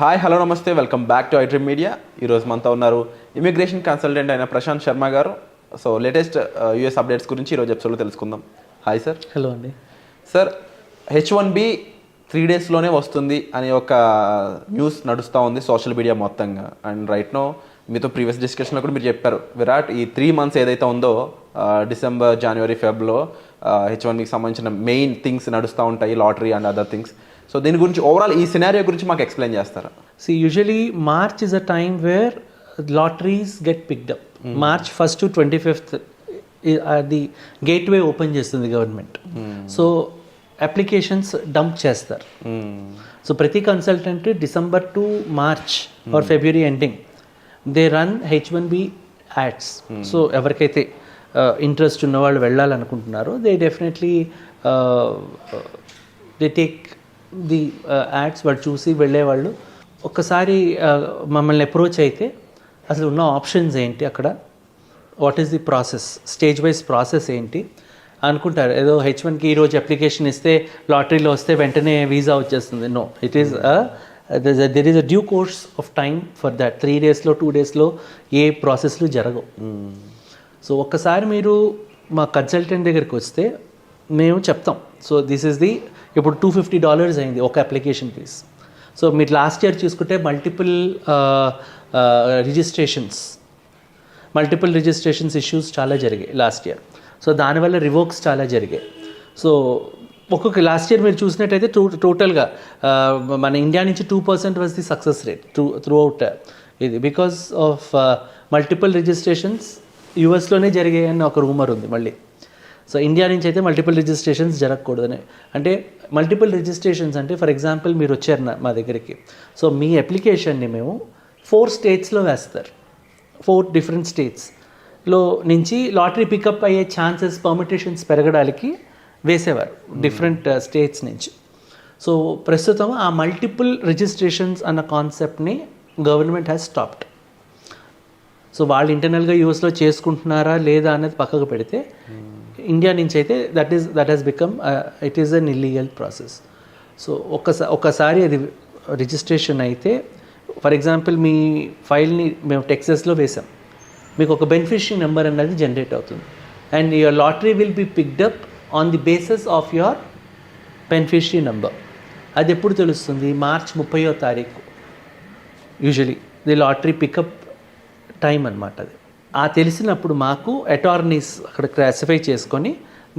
Hi hello నమస్తే. Welcome back to iDream media. ఈరోజు మనతో ఉన్నారు ఇమిగ్రేషన్ కన్సల్టెంట్ అయిన ప్రశాంత్ శర్మ గారు. సో లేటెస్ట్ యూఎస్ అప్డేట్స్ గురించి ఈరోజు ఎపిసోడ్లో తెలుసుకుందాం. Hi sir. హలో అండి. Sir H one B three డేస్లోనే వస్తుంది అనే ఒక న్యూస్ నడుస్తూ ఉంది సోషల్ మీడియా మొత్తంగా. అండ్ రైట్ నో మీతో ప్రీవియస్ డిస్కషన్లో కూడా మీరు చెప్పారు. విరాట్ ఈ త్రీ మంత్స్ ఏదైతే ఉందో డిసెంబర్ జనవరి ఫెబ్లో హెచ్ వన్ బికి సంబంధించిన మెయిన్ థింగ్స్ నడుస్తూ ఉంటాయి lottery and other things. So దీని గురించి ఓవరాల్ ఈ సినారియో గురించి మాకు ఎక్స్ప్లెయిన్ చేస్తారా? Is a time where lotteries get picked up. March 1st to 25th i- are the gateway open చేస్తుంది గవర్నమెంట్ సో అప్లికేషన్స్ డంప్ చేస్తారు. సో ప్రతి consultant December to March or February ending they run H one B ads so ఎవరికైతే interest ఉన్న వాళ్ళు వెళ్ళాలనుకుంటున్నారో they definitely they take the ads వాళ్ళు చూసి వెళ్ళేవాళ్ళు. ఒక్కసారి మమ్మల్ని అప్రోచ్ అయితే అసలు ఉన్న ఆప్షన్స్ ఏంటి అక్కడ? What is the process? Stage wise process ఏంటి? అనుకుంటారు. ఏదో హెచ్ వన్కి ఈరోజు అప్లికేషన్ ఇస్తే లాటరీలో వస్తే వెంటనే వీసా వచ్చేస్తుంది. No it is there is a due course of time for that three డేస్లో టూ డేస్లో ఏ ప్రాసెస్లు జరగవు. సో ఒక్కసారి మీరు మా కన్సల్టెంట్ దగ్గరికి వస్తే మేము చెప్తాం. సో దిస్ ఇస్ ది ఇప్పుడు టూ ఫిఫ్టీ డాలర్స్ అయింది ఒక అప్లికేషన్ ఫీజ్ సో మీరు లాస్ట్ ఇయర్ చూసుకుంటే multiple registrations multiple registrations issues చాలా జరిగాయి లాస్ట్ ఇయర్ సో దానివల్ల రివోక్స్ చాలా జరిగాయి. సో ఒక్కొక్క లాస్ట్ ఇయర్ మీరు చూసినట్టయితే టూ టోటల్గా uh, మన ఇండియా నుంచి two percent was the success rate through throughout ఇది బికాస్ ఆఫ్ మల్టిపుల్ రిజిస్ట్రేషన్స్ యూఎస్లోనే జరిగాయని ఒక రూమర్ ఉంది మళ్ళీ. సో ఇండియా నుంచి అయితే మల్టిపుల్ రిజిస్ట్రేషన్స్ జరగకూడదని. అంటే మల్టిపుల్ రిజిస్ట్రేషన్స్ అంటే ఫర్ ఎగ్జాంపుల్ మీరు వచ్చారు మా దగ్గరికి. సో మీ అప్లికేషన్ని మేము ఫోర్ స్టేట్స్లో వేస్తారు. ఫోర్ డిఫరెంట్ స్టేట్స్లో నుంచి లాటరీ పికప్ అయ్యే ఛాన్సెస్ పర్మిటేషన్స్ పెరగడానికి వేసేవారు. డిఫరెంట్ స్టేట్స్ uh, నుంచి. సో ప్రస్తుతం ఆ మల్టిపుల్ రిజిస్ట్రేషన్స్ అన్న కాన్సెప్ట్ని గవర్నమెంట్ హ్యాస్ స్టాప్డ్ సో వాళ్ళు ఇంటర్నల్గా యూఎస్లో చేసుకుంటున్నారా లేదా అనేది పక్కకు పెడితే ఇండియా నుంచి అయితే that is that he's become it is an illegal process so ఒకసారి ఒకసారి అది రిజిస్ట్రేషన్ అయితే ఫర్ ఎగ్జాంపుల్ మీ ఫైల్ని మేము టెక్సస్లో వేసాం మీకు ఒక బెనిఫిషరీ నెంబర్ అనేది జనరేట్ అవుతుంది. And your lottery will be picked up on the basis of your beneficiary number అది ఎప్పుడు తెలుస్తుంది? మార్చ్ ముప్పయో తారీఖు. Usually the lottery pickup time అనమాట అది. ఆ తెలిసినప్పుడు మాకు అటార్నీస్ అక్కడ క్లాసిఫై చేసుకొని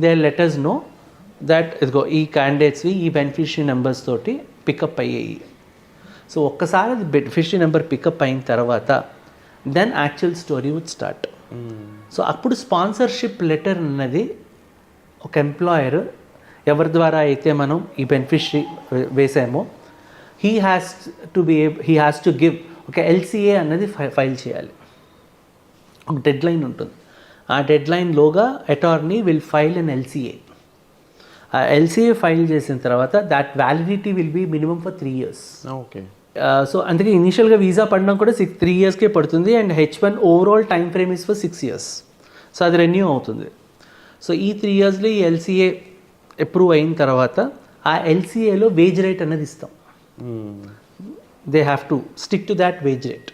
దే లెటర్స్ నో దట్ ఇదిగో ఈ క్యాండిడేట్స్వి ఈ బెనిఫిషరీ నెంబర్స్ తోటి పికప్ అయ్యాయి. సో ఒక్కసారి అది బెనిఫిషరీ నెంబర్ పికప్ అయిన తర్వాత then actual story would start so అప్పుడు స్పాన్సర్షిప్ లెటర్ అన్నది ఒక ఎంప్లాయర్ ఎవరి ద్వారా అయితే మనం ఈ beneficiary వేసామో he has to be he has to give ఒక ఎల్సిఏ అన్నది ఫైల్ చేయాలి. ఒక డెడ్ లైన్ ఉంటుంది. ఆ డెడ్ లైన్లోగా attorney will file an LCA ఆ ఎల్సిఏ ఫైల్ చేసిన తర్వాత that validity will be minimum for three years okay. So అందుకే ఇనీషియల్గా వీసా పడడం కూడా సిక్స్ త్రీ ఇయర్స్కే పడుతుంది and H one overall time frame is for six years so అది రెన్యూ అవుతుంది. సో ఈ త్రీ ఇయర్స్లో ఈ ఎల్సీఏ అప్రూవ్ అయిన తర్వాత ఆ ఎల్సీఏలో వేజ్ రేట్ అన్నది ఇస్తాం. They have to stick to that wage rate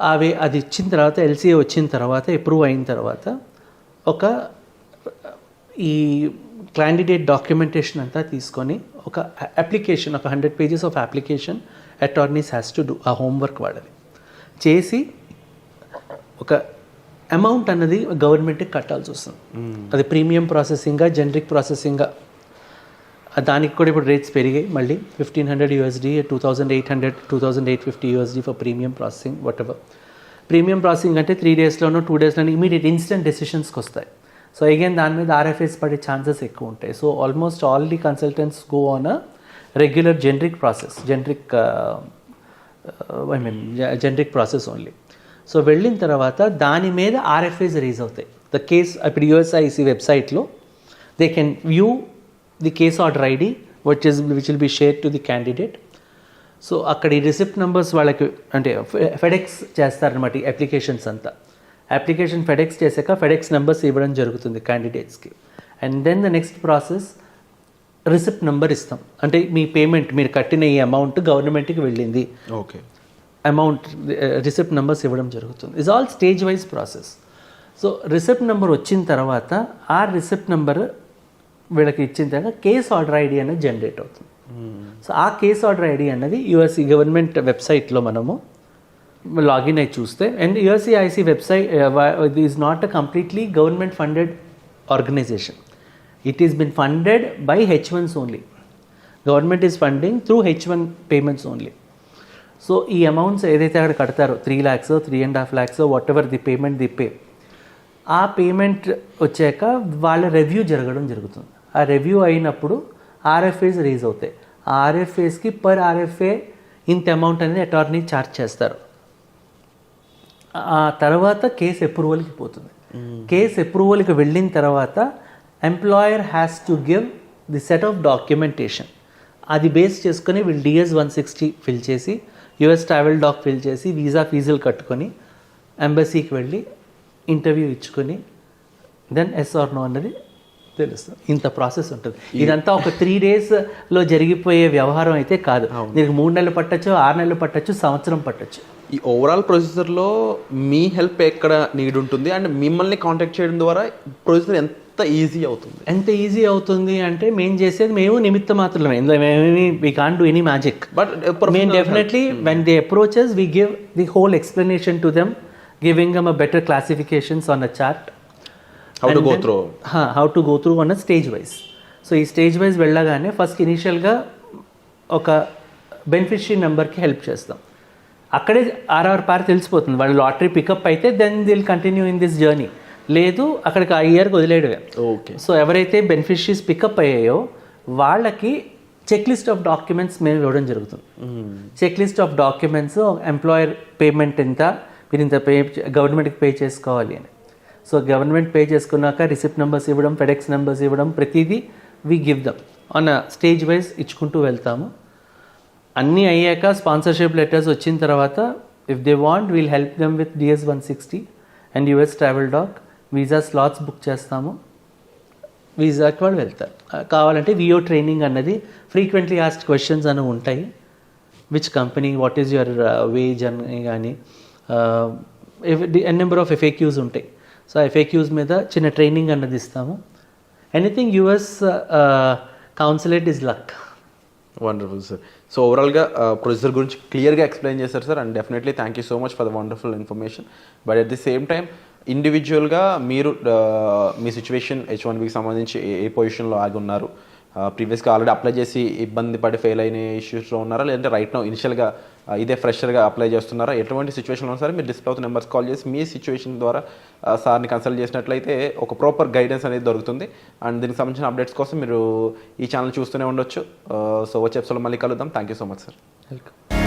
అవి అది ఇచ్చిన తర్వాత ఎల్సీఏ వచ్చిన తర్వాత అప్రూవ్ అయిన తర్వాత ఒక ఈ క్యాండిడేట్ డాక్యుమెంటేషన్ అంతా తీసుకొని ఒక అప్లికేషన్ ఒక hundred pages of application attorneys has to do ఆ హోంవర్క్ వాడది చేసి ఒక అమౌంట్ అన్నది గవర్నమెంట్కి కట్టాల్సి వస్తుంది. అది ప్రీమియం ప్రాసెసింగ్గా జనరిక్ ప్రాసెసింగ్గా దానికి కూడా ఇప్పుడు రేట్స్ పెరిగాయి. మళ్ళీ fifteen hundred USD two thousand eight hundred two thousand eight fifty USD for premium processing whatever premium processing అంటే త్రీ డేస్లోనో టూ డేస్లోనో ఇమీడియట్ ఇన్స్టెంట్ డెసిషన్స్కి వస్తాయి సో అగైన్ దాని మీద ఆర్ఎఫ్ఎస్ పడే ఛాన్సెస్ ఎక్కువ ఉంటాయి. So almost all the consultants go on a regular generic process generic I mean generic process only so వెళ్ళిన తర్వాత దాని మీద ఆర్ఎఫ్ఐస్ రీజ్ అవుతాయి. ద కేస్ ఇప్పుడు యుఎస్ఐసి వెబ్సైట్లో they can view the case order ID which is which will be share to the candidate so అక్కడ ఈ receipt numbers వాళ్ళకి అంటే ఫెడెక్స్ చేస్తారనమాట ఈ అప్లికేషన్స్ అంతా. అప్లికేషన్ ఫెడెక్స్ చేశాక ఫెడెక్స్ నెంబర్స్ ఇవ్వడం జరుగుతుంది క్యాండిడేట్స్కి and then the next process receipt number ఇస్తాం. అంటే మీ పేమెంట్ మీరు కట్టిన ఈ అమౌంట్ గవర్నమెంట్కి వెళ్ళింది. ఓకే అమౌంట్ రిసిప్ట్ నెంబర్స్ ఇవ్వడం జరుగుతుంది. Is all stage wise process so receipt number వచ్చిన తర్వాత ఆ రిసిప్ట్ నెంబర్ వీళ్ళకి ఇచ్చిన తర్వాత కేస్ ఆర్డర్ ఐడి అనేది జనరేట్ అవుతుంది. సో ఆ కేస్ ఆర్డర్ ఐడి అన్నది యుఎస్సి గవర్నమెంట్ వెబ్సైట్లో మనము లాగిన్ అయి చూస్తే అండ్ యుఎస్సిఐసి వెబ్సైట్ ఇది is not a completely government funded organisation it is been funded by H ones only government is funding through H one payments only so ఈ amounts ఏదైతే అక్కడ కడతారో three lakhs three and half lakhs whatever the payment the pay ఆ payment వచ్చాక వాళ్ళ review జరగడం జరుగుతుంది. ఆ review అయినప్పుడు ఆర్ఎఫ్ఏస్ రేజ్ అవుతాయి. ఆ ఆర్ఎఫ్ఏస్కి పర్ ఆర్ఎఫ్ఏ ఇంత అమౌంట్ అనేది అటార్నీ ఛార్జ్ చేస్తారు. ఆ తర్వాత కేసు అప్రూవల్కి పోతుంది. కేసు అప్రూవల్కి వెళ్ళిన తర్వాత employer has to give the set of documentation అది బేస్ చేసుకొని వీళ్ళు డిఎస్ వన్ సిక్స్టీ ఫిల్ చేసి యుఎస్ ట్రావెల్ డాక్ ఫిల్ చేసి వీసా ఫీజులు కట్టుకొని ఎంబసీకి వెళ్ళి ఇంటర్వ్యూ ఇచ్చుకొని దెన్ ఎస్ ఆర్ నో అన్నది తెలుస్తుంది ఇంత ప్రాసెస్ ఉంటుంది. ఇదంతా ఒక త్రీ డేస్లో జరిగిపోయే వ్యవహారం అయితే కాదు. దీనికి మూడు నెలలు పట్టచ్చు ఆరు నెలలు పట్టచ్చు సంవత్సరం పట్టచ్చు. ఈ ఓవరాల్ ప్రొసీజర్లో మీ హెల్ప్ ఎక్కడ నీడ్ ఉంటుంది? అండ్ మిమ్మల్ని కాంటాక్ట్ చేయడం ద్వారా ప్రొసీజర్ ఎంత ఈజీ అవుతుంది? ఎంత ఈజీ అవుతుంది అంటే మేము చేసేది మేము నిమిత్త మాత్రమే. మేమేమి we can do any magic but మేము definitely when they approaches we give the whole explanation to them giving them a better classifications on a chart how to go through how to go through అన్న stage wise so ఈ stage wise వెళ్ళగానే first ఇనీషియల్గా ఒక beneficiary నెంబర్కి help చేస్తాం. అక్కడే RR పార్ తెలిసిపోతుంది. వాళ్ళు లాటరీ పికప్ అయితే then they'll continue in this journey లేదు అక్కడికి ఆ ఇయర్కి వదిలేయడమే. ఓకే సో ఎవరైతే బెనిఫిషరీస్ పికప్ అయ్యాయో వాళ్ళకి చెక్ లిస్ట్ ఆఫ్ డాక్యుమెంట్స్ మేము ఇవ్వడం జరుగుతుంది. Check list of documents employer payment ఎంత మీరు ఇంత పే గవర్నమెంట్కి పే చేసుకోవాలి అని. సో గవర్నమెంట్ పే చేసుకున్నాక రిసిప్ట్ నెంబర్స్ ఇవ్వడం ఫెడెక్స్ నెంబర్స్ ఇవ్వడం ప్రతిదీ we give them. On stage wise ఇచ్చుకుంటూ వెళ్తాము. అన్నీ అయ్యాక స్పాన్సర్షిప్ లెటర్స్ వచ్చిన తర్వాత if they want we'll help them with DS one sixty and US travel doc visa slots book చేస్తాము. వీసాకి వాళ్ళు వెళ్తారు. కావాలంటే వియో ట్రైనింగ్ అన్నది ఫ్రీక్వెంట్లీ ఆస్ట్ క్వశ్చన్స్ అని ఉంటాయి. Which company what is your wage అని కానీ ఎన్ నెంబర్ ఆఫ్ ఎఫ్ఏక్యూస్ ఉంటాయి. సో ఎఫ్ఏక్యూస్ మీద చిన్న ట్రైనింగ్ అన్నది ఇస్తాము. Anything US consulate is luck wonderful sir so ఓవరాల్గా ప్రొసీజర్ గురించి క్లియర్గా ఎక్స్ప్లెయిన్ చేశారు sir and definitely thank you so much for the wonderful information but at the same time ఇండివిజువల్గా మీరు uh, మీ సిచ్యువేషన్ హెచ్ వన్ బికి సంబంధించి ఏ ఏ పొజిషన్లో ఆగి ఉన్నారు? ప్రీవియస్గా ఆల్రెడీ అప్లై చేసి ఇబ్బంది పడి ఫెయిల్ అయిన ఇష్యూస్లో ఉన్నారా? లేదంటే రైట్ నో ఇనిషియల్గా ఇదే ఫ్రెషర్గా అప్లై చేస్తున్నారా? ఎటువంటి సిచ్యువేషన్లో ఉన్నా సరే మీరు డిస్ప్లే అవుతున్న నెంబర్స్ కాల్ చేసి మీ సిచ్యువేషన్ ద్వారా సార్ని కన్సల్ట్ చేసినట్లయితే ఒక ప్రాపర్ గైడెన్స్ అనేది దొరుకుతుంది. అండ్ దీనికి సంబంధించిన అప్డేట్స్ కోసం మీరు ఈ ఛానల్ చూస్తూనే ఉండొచ్చు. సో వచ్చే ఎపిసోడ్ మళ్ళీ కలుద్దాం. Thank you so much sir welcome